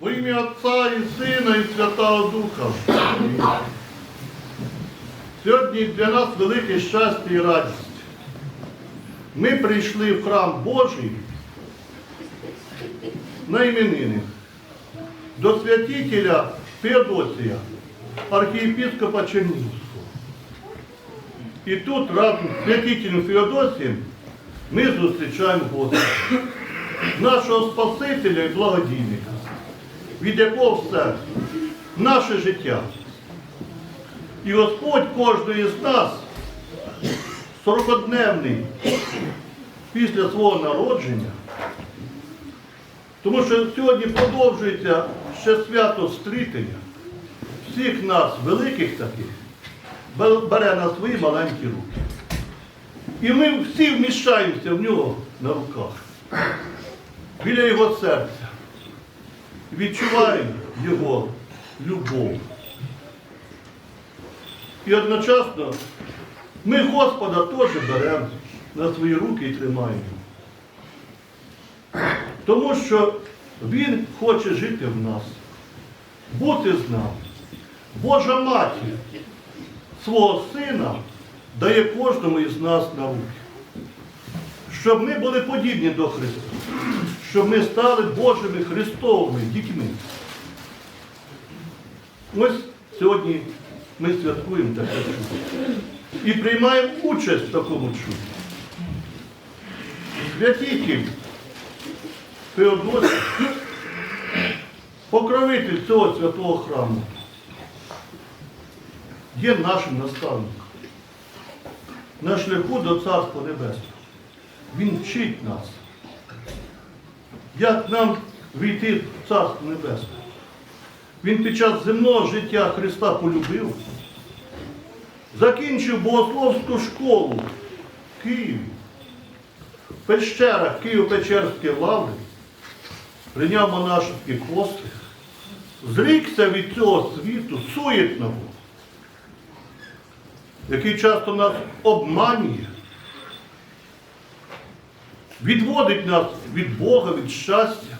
Во ім'я Отця і Сина і Святого Духа. Сьогодні для нас велике щастя і радість. Ми прийшли в храм Божий на іменини до святителя Феодосія, архієпископа Чернігівського. І тут разом з святителем Феодосієм ми зустрічаємо Господа, нашого Спасителя і благодійника, від якого все наше життя. І Господь кожної з нас, сорокодневний після свого народження, тому що сьогодні продовжується ще свято стрітення всіх нас, великих таких, бере на свої маленькі руки. І ми всі вміщаємося в нього на руках, біля його серця. Відчуваємо його любов. І одночасно ми Господа теж беремо на свої руки і тримаємо. Тому що Він хоче жити в нас, бути з нами. Божа матір свого сина дає кожному із нас на руки. Щоб ми були подібні до Христа, щоб ми стали Божими Христовими дітьми. Ось сьогодні ми святкуємо таке чудо. І приймаємо участь в такому чуді. Святитель Феодосій, покровитель цього святого храму, є нашим наставником на шляху до Царства Небесного. Він вчить нас, як нам війти в Царство Небесне. Він під час земного життя Христа полюбив, закінчив богословську школу в Києві, в пещерах Києво-Печерської лаври, прийняв монашеський постриг, зрікся від цього світу суєтного, який часто нас обманює, відводить нас від Бога, від щастя,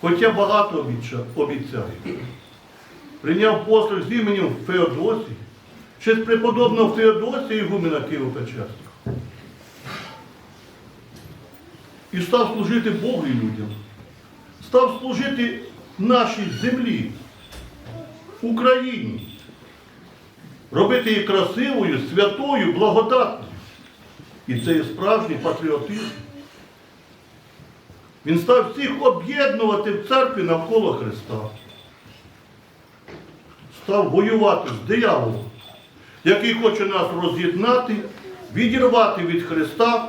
хоча багато обіцяє. Прийняв постриг з іменем Феодосії, чи з преподобного Феодосія Ігумена Києво-Печерського. І став служити Богу і людям. Став служити нашій землі, Україні. Робити її красивою, святою, благодатною. І це є справжній патріотизм. Він став всіх об'єднувати в церкві навколо Христа. Став воювати з дияволом, який хоче нас роз'єднати, відірвати від Христа,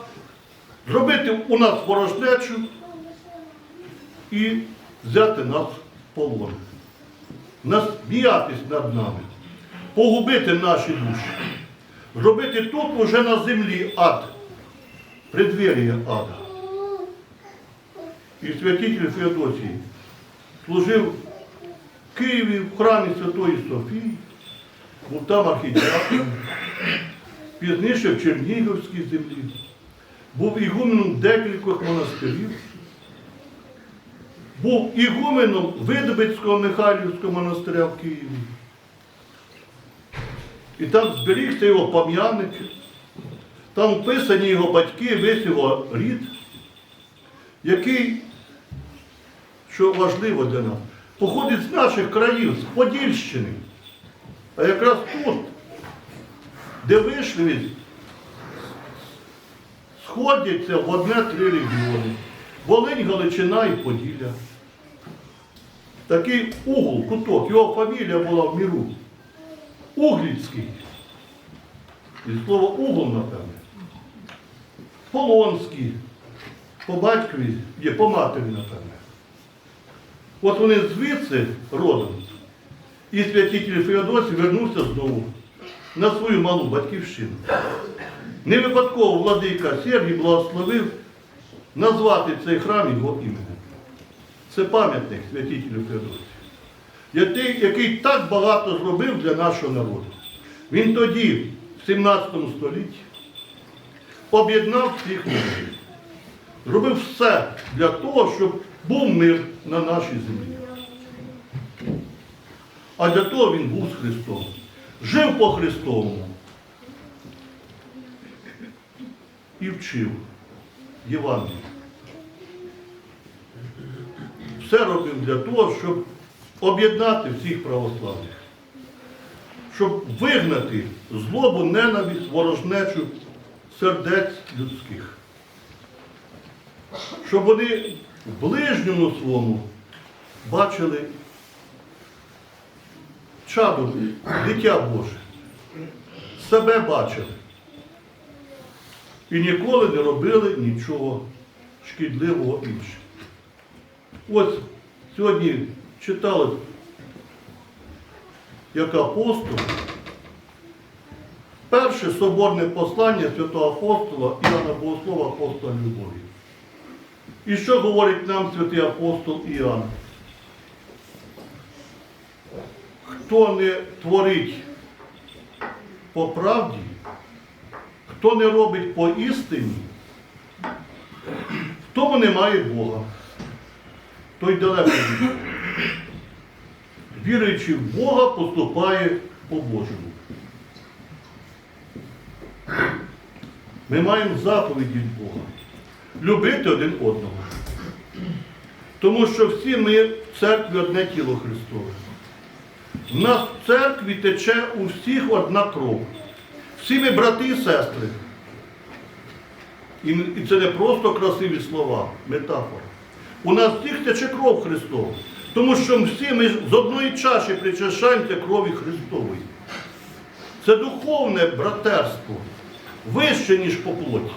зробити у нас ворожнечу і взяти нас в полон. Насміятись над нами, погубити наші душі, зробити тут уже на землі ад, преддверія ада. І святитель Феодосій служив в Києві в храмі Святої Софії, був там архідіаконом, пізніше в Чернігівській землі, був ігуменом декількох монастирів, був ігуменом Видобицького Михайлівського монастиря в Києві. І там зберігся його пам'ятник, там вписані його батьки, весь його рід, який, що важливо для нас, походить з наших країв, з Подільщини. А якраз тут, де вийшли сходяться в одне три регіони. Волинь, Галичина і Поділля. Такий угол, куток, його фамілія була в міру. Угліцький. І слово угол, напевне. Полонський. По батькові є, по матері, напевне. От вони звідси родом. І святитель Феодосій вернувся знову на свою малу батьківщину. Не випадково владика Сергій благословив назвати цей храм його іменем. Це пам'ятник святителю Феодосію, який, так багато зробив для нашого народу. Він тоді, в 17 столітті, об'єднав всіх людей. Зробив все для того, щоб був мир на нашій землі. А для того він був з Христом. Жив по Христовому і вчив Євангелію. Все робив для того, щоб об'єднати всіх православних, щоб вигнати злобу, ненависть, ворожнечу сердець людських. Щоб вони в ближньому своєму бачили чадо, дитя Боже, себе бачили. І ніколи не робили нічого шкідливого іншим. Ось сьогодні читали, як апостол, перше соборне послання святого апостола Іоанна Богослова апостола Любові. І що говорить нам святий апостол Іоанн? Хто не творить по правді, хто не робить по істині, в тому немає Бога. Той далеко. Віруючи в Бога, поступає по-божому. Ми маємо заповіді від Бога. Любити один одного. Тому що всі ми в церкві одне тіло Христове. В нас в церкві тече у всіх одна кров. Всі ми брати і сестри. І це не просто красиві слова, метафора. У нас всіх тече кров Христова. Тому що всі ми з одної чаші причащаємося крові Христової. Це духовне братерство, вище, ніж по плоті.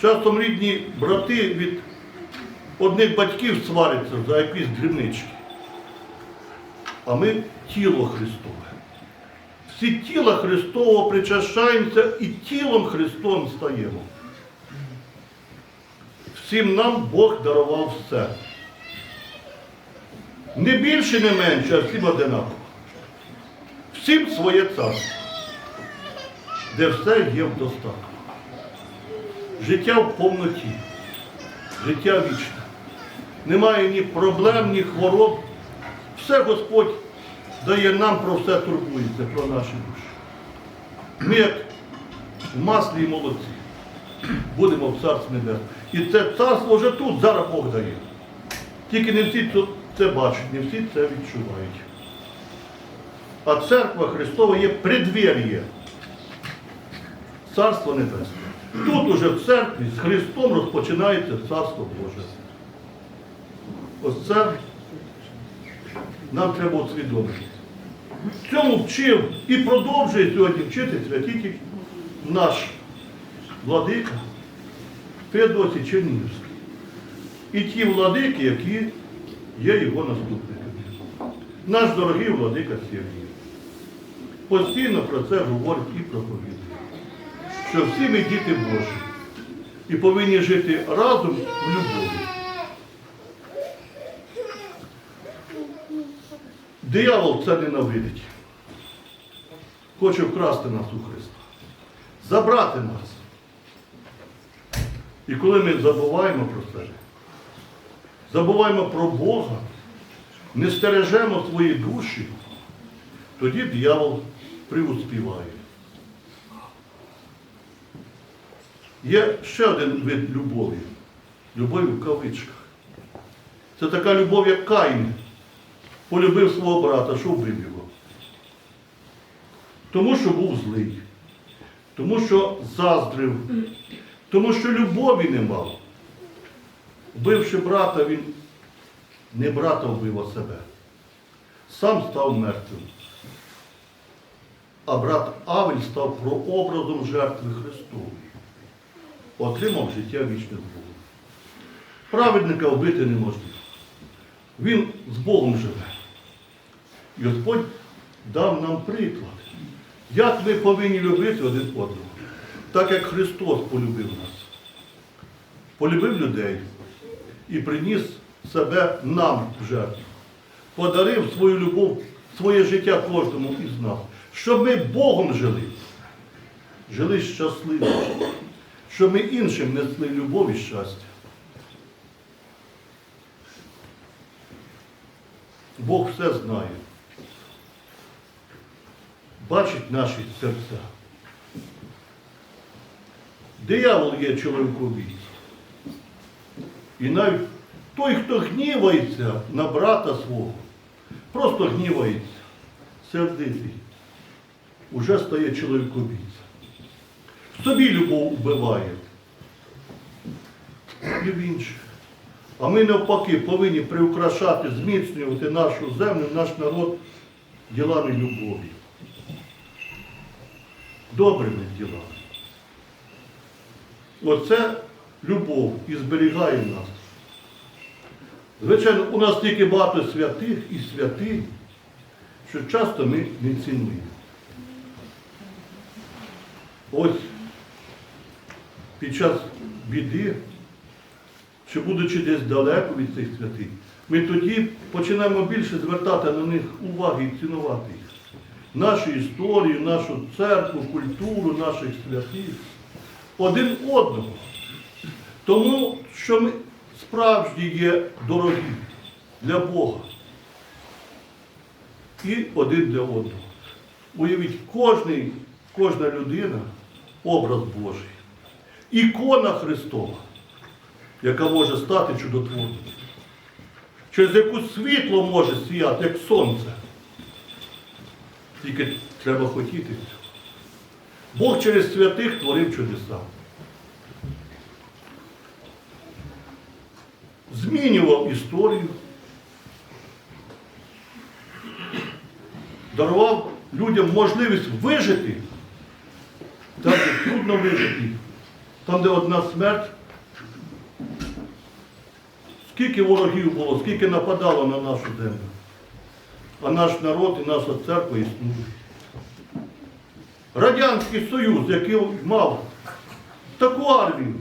Часом рідні брати від одних батьків сваряться за якісь дрібнички. А ми тіло Христове. Всі тіла Христового причащаємося і тілом Христовим стаємо. Всім нам Бог дарував все. Не більше, не менше, а всім одинаково. Всім своє царство, де все є в достатку. Життя в повноті, життя вічне. Немає ні проблем, ні хвороб. Все Господь дає нам про все турбується, про наші душі. Ми як в маслі і молодці будемо в Царстві Небесному. І це царство вже тут, зараз Бог дає. Тільки не всі це- бачать, не всі це відчувають. А церква Христова є преддвер'я Царства Небесне. Тут уже в церкві з Христом розпочинається Царство Боже. Ось це нам треба усвідомити. Цьому вчив і продовжує сьогодні вчити святитель наш владика Феодосій Чернігівський. І ті владики, які є його наступниками. Наш дорогий владика Сергій. Постійно про це говорить і проповідує. Що всі ми діти Божі і повинні жити разом в любові. Диявол це ненавидить. Хоче вкрасти нас у Христа. Забрати нас. І коли ми забуваємо про себе, забуваємо про Бога, не стережемо свої душі, тоді диявол приуспіває. Є ще один вид любові. Любові в кавичках. Це така любов, як Каїн полюбив свого брата, що вбив його. Тому що був злий, тому що заздрив, тому що любові не мав. Вбивши брата, він не брата вбив, а себе. Сам став мертвим. А брат Авель став прообразом жертви Христової. Отримав життя вічне з Богом. Праведника вбити неможливо. Він з Богом живе. І Господь дав нам приклад, як ми повинні любити один одного, так як Христос полюбив нас. Полюбив людей і приніс себе нам в жертву. Подарив свою любов, своє життя кожному із нас, щоб ми Богом жили, жили щасливо, щоб ми іншим несли любов і щастя. Бог все знає. Бачить наші серця. Диявол є чоловіковій. І навіть той, хто гнівається на брата свого, просто гнівається, сердитий, уже стає чоловікобійцем. В собі любов вбиває. І в інших. А ми навпаки повинні приукрашати, зміцнювати нашу землю, наш народ ділами любові. Добрими ділами. Оце любов і зберігає нас. Звичайно, у нас тільки багато святих і святих, що часто ми не цінуємо. Ось під час біди, чи будучи десь далеко від цих святих, ми тоді починаємо більше звертати на них уваги і цінувати їх. Нашу історію, нашу церкву, культуру наших святих, один одного. Тому що ми справжні є дорогі для Бога і один для одного. Уявіть, кожний, кожна людина образ Божий. Ікона Христова, яка може стати чудотворною, через яку світло може сіяти, як сонце. Тільки треба хотіти цього. Бог через святих творив чудеса. Змінював історію, дарував людям можливість вижити, там, де трудно вижити, там, де одна смерть. Скільки ворогів було, скільки нападало на нашу землю. А наш народ і наша церква існує. Радянський Союз, який мав таку армію,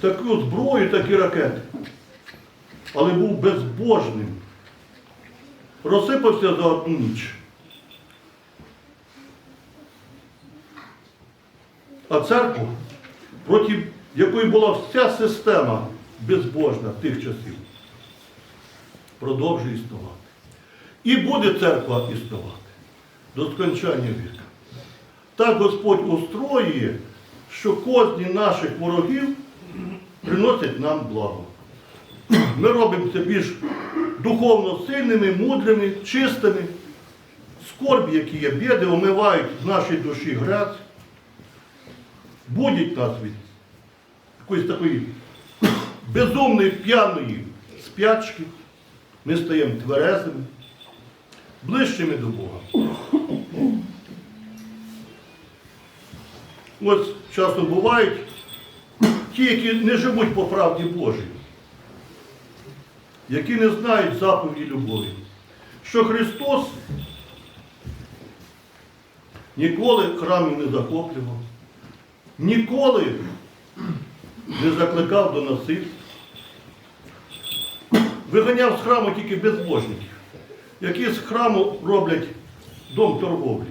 таку зброю, такі ракети, але був безбожним, розсипався за одну ніч. А церква, проти якої була вся система безбожна тих часів, продовжує існувати. І буде церква існувати до скончання віка. Так Господь устроює, що кожні наших ворогів приносять нам благо. Ми робимося більш духовно сильними, мудрими, чистими. Скорбі, які є біди, омивають з нашій душі грязь, будять нас від якоїсь такої безумної п'яної спячки. Ми стаємо тверезими, ближчими до Бога. Ось часто бувають ті, які не живуть по правді Божій, які не знають заповіді любові, що Христос ніколи храмів не захоплював, ніколи не закликав до насильства, виганяв з храму тільки безбожників, які з храму роблять дом торговлі.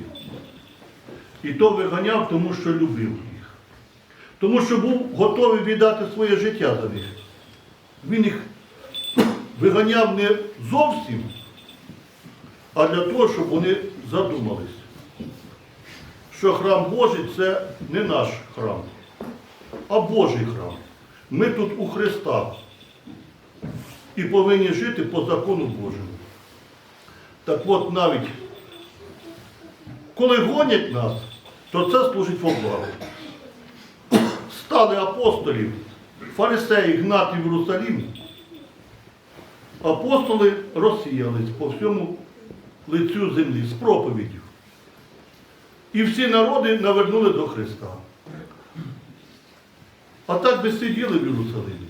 І то виганяв, тому що любив їх. Тому що був готовий віддати своє життя за них. Він їх виганяв не зовсім, а для того, щоб вони задумались, що храм Божий це не наш храм, а Божий храм. Ми тут у Христа і повинні жити по закону Божому. Так от навіть коли гонять нас, то це служить во благо. Стали апостолів, фарисеї гнати в Єрусалім, апостоли розсіялись по всьому лицю землі з проповіддю. І всі народи навернули до Христа. А так би сиділи в Єрусалимі.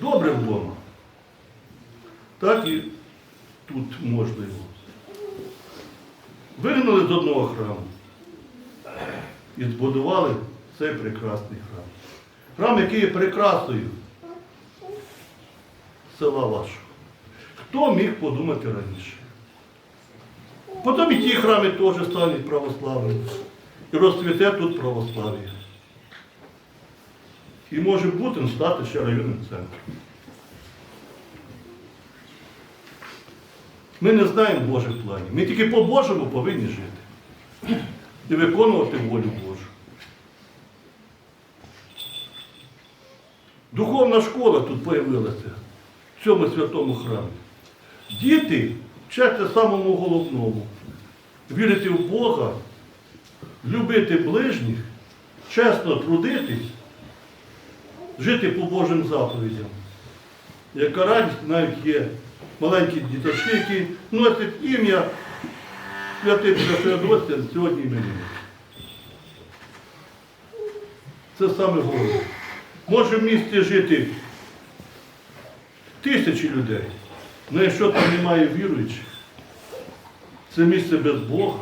Добре вдома. Так і тут можливо. Вигнали з одного храму і збудували цей прекрасний храм. Храм, який є прекрасною села вашого. Хто міг подумати раніше? Потім і ті храми теж стануть православними. І розцвіте тут православ'я. І може бути стати ще районним центром. Ми не знаємо Божих планів. Ми тільки по-божому повинні жити і виконувати волю Божу. Духовна школа тут з'явилася цьому святому храмі. Діти вчаться самому головному вірити в Бога, любити ближніх, чесно трудитись, жити по Божим заповідям. Яка радість навіть є маленькі діточки, які носять ім'я святителя Феодосія сьогодні іменини. Це саме головне. Може в місті жити тисячі людей, але якщо там немає віруючих, це місце без Бога.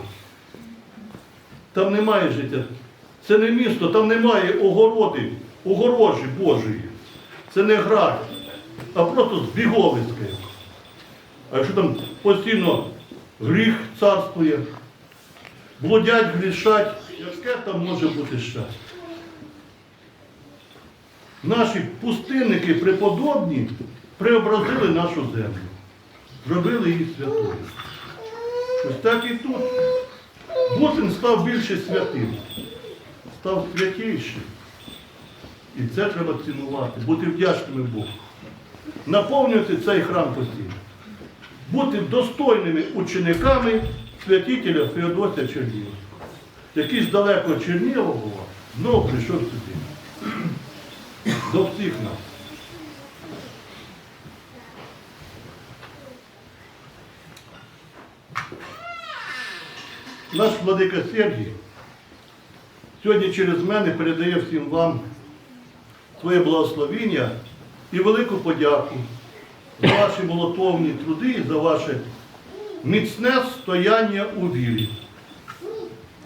Там немає життя. Це не місто, там немає огороди, огорожі Божої. Це не град, а просто збіговиське. А якщо там постійно гріх царствує, блудять, грішать, яке там може бути щастя? Наші пустинники преподобні преобразили нашу землю, зробили її святою. Ось так і тут. Бутин став більше святим, став святішим. І це треба цінувати, бути вдячними Богу. Наповнювати цей храм постійно. Бути достойними учениками святителя Феодосія Чернігова. Який з далекого знову прийшов сюди. До всіх нас. Наш владика Сергій сьогодні через мене передає всім вам своє благословіння і велику подяку за ваші молотовні труди і за ваше міцне стояння у вірі,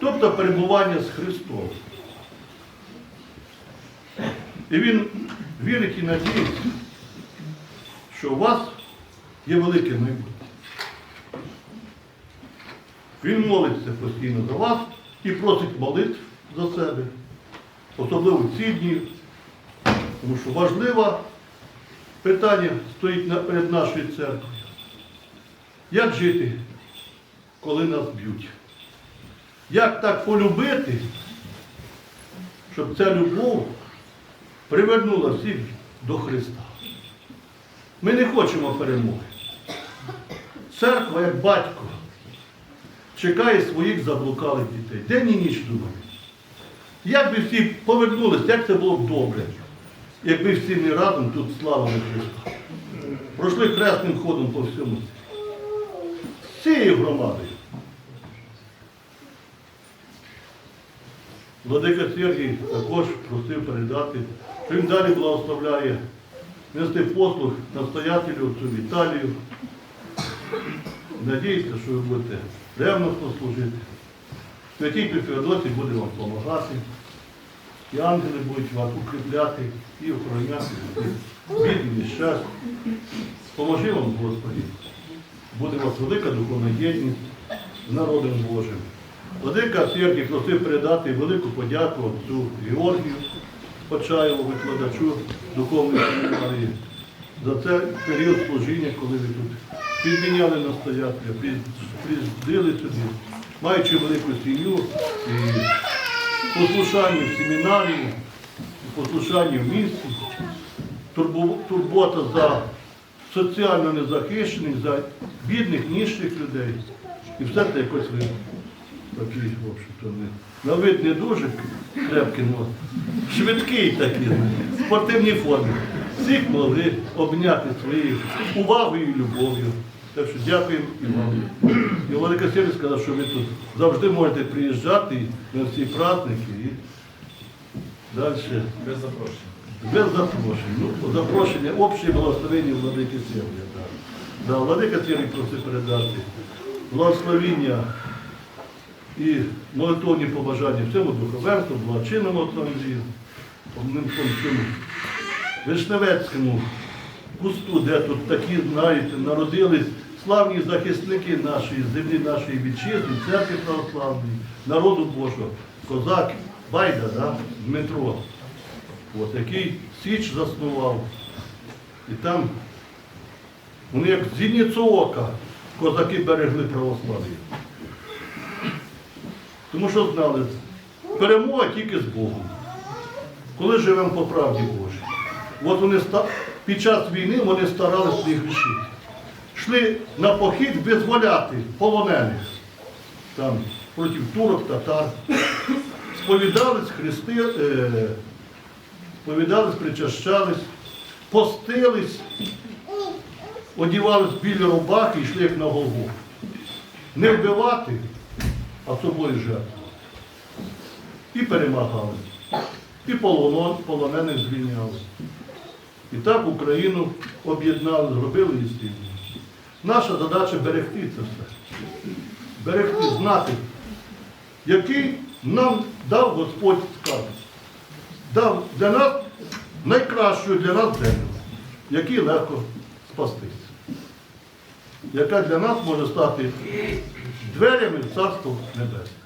тобто перебування з Христом. І він вірить і надіється, що у вас є велике майбутнє. Він молиться постійно за вас і просить молитв за себе, особливо в ці дні, тому що важливе питання стоїть перед нашою церквою. Як жити, коли нас б'ють? Як так полюбити, щоб ця любов привернула всіх до Христа? Ми не хочемо перемоги. Церква, як батько, чекає своїх заблукалих дітей. День і ніч думає. Як би всі повернулися, як це було б добре, якби всі ми разом тут славили Христа. Пройшли хресним ходом по всьому. З цією громадою. Владика Сергій також просив передати, він далі благословляє нести послуг настоятелю отцю Віталію. Надіюся, що ви будете ревностно служити. Святитель Феодосій буде вам допомагати. І ангели будуть вас укріпляти і охороняти від бід і щастя. Поможи вам, Господі. Буде вас велика духовна єдність з народом Божим. Владика Сергій просив передати велику подяку отцю Георгію Почаєву, викладачу духовної семінарії, за це період служіння, коли ви тут підміняли настоятеля, приїздили сюди, маючи велику сім'ю послушання в семінарії, послушання в місті, турбота за соціально незахищених, за бідних, ніжних людей. І все це якось ви такий, в общем-то, не. На вид не дуже крепкий, але швидкий такий, в спортивній формі. Всіх могли обняти своєю увагою і любов'ю. Так що дякуємо і вам. І Владика Сергій сказав, що ви тут завжди можете приїжджати на всі праздники і далі. Без запрошення. Без запрошень. Ну, запрошення, общее благословення Владики Сергія. Да. Да, Владика Сергій просить передати благословення і молитовні побажання всьому духовенству, благочинному словом, Вишневецькому кусту, де тут такі, знаєте, народились славні захисники нашої землі, нашої вітчизни, церкви православної, народу Божого, козак Байда, да, Дмитро, от, який Січ заснував. І там вони як зіницю ока козаки берегли православ'я. Тому що знали, перемога тільки з Богом. Коли живемо по правді Божій. От вони під час війни вони старалися не грішити. Йшли на похід визволяти полонених там, проти турок, татар. Сповідались, хрести, е, сповідались, причащались, постились, одівались білі рубахи і йшли як на Голгофу. Не вбивати, а собою жертвувати. І перемагали. І полонен, полонених звільняли. І так Україну об'єднали, зробили сильною. Наша задача берегти це все. Берегти, знати, який нам дав Господь сказ. Дав для нас найкращу для нас землю, який легко спастися, Яка для нас може стати дверями в Царство Небесне.